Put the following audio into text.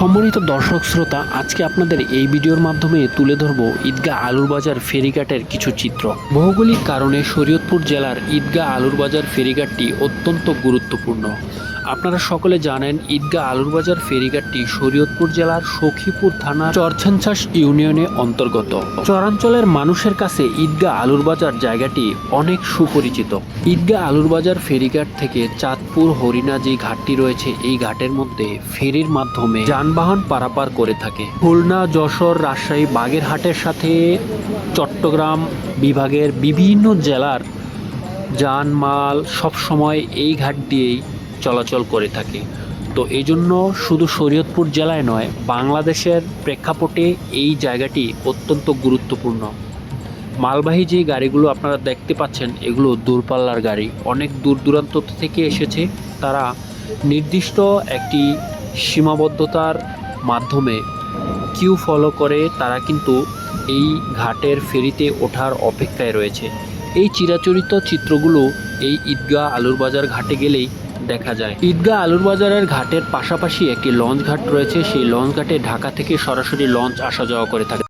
সম্মানিত দর্শক শ্রোতা, আজকে আপনাদের এই ভিডিওর মাধ্যমে তুলে ধরব ঈদগাহ আলুর বাজার ফেরিঘাটের কিছু চিত্র। ভৌগোলিক কারণে শরীয়তপুর জেলার ঈদগাহ আলুর বাজার ফেরিঘাটটি অত্যন্ত গুরুত্বপূর্ণ। আপনারা সকলে জানেন, ঈদগাহ আলুর বাজার ফেরিঘাটটি শরীয়তপুর জেলার সখীপুর থানা চরছানছাস ইউনিয়নে অন্তর্গত। চরাঞ্চলের মানুষের কাছে ঈদগাহ আলুর বাজার জায়গাটি অনেক সুপরিচিত। ঈদগাহ আলুর বাজার ফেরিঘাট থেকে চাঁদপুর হরিণা যে ঘাটটি রয়েছে। এই ঘাটের মধ্যে ফেরির মাধ্যমে যানবাহন পারাপার করে থাকে। খুলনা, যশোর, রাজশাহী, বাগেরহাটের সাথে চট্টগ্রাম বিভাগের বিভিন্ন জেলার যানমাল সবসময় এই ঘাট দিয়েই চলাচল করে থাকে। তো এই জন্য শুধু শরীয়তপুর জেলায় নয়, বাংলাদেশের প্রেক্ষাপটে এই জায়গাটি অত্যন্ত গুরুত্বপূর্ণ। মালবাহী যে গাড়িগুলো আপনারা দেখতে পাচ্ছেন, এগুলো দূরপাল্লার গাড়ি। অনেক দূর দূরান্ত থেকে এসেছে। তারা নির্দিষ্ট একটি সীমাবদ্ধতার মাধ্যমে কিউ ফলো করে তারা কিন্তু এই ঘাটের ফেরিতে ওঠার অপেক্ষায় রয়েছে। এই চিরাচরিত চিত্রগুলো এই ঈদগাহ আলুর বাজার ঘাটে গেলেই দেখা যায়। ঈদগাহ আলুর বাজারের ঘাটের পাশাপাশি একটি লঞ্চ ঘাট রয়েছে। সেই লঞ্চ ঘাটে ঢাকা থেকে সরাসরি লঞ্চ আসা যাওয়া করে থাকে।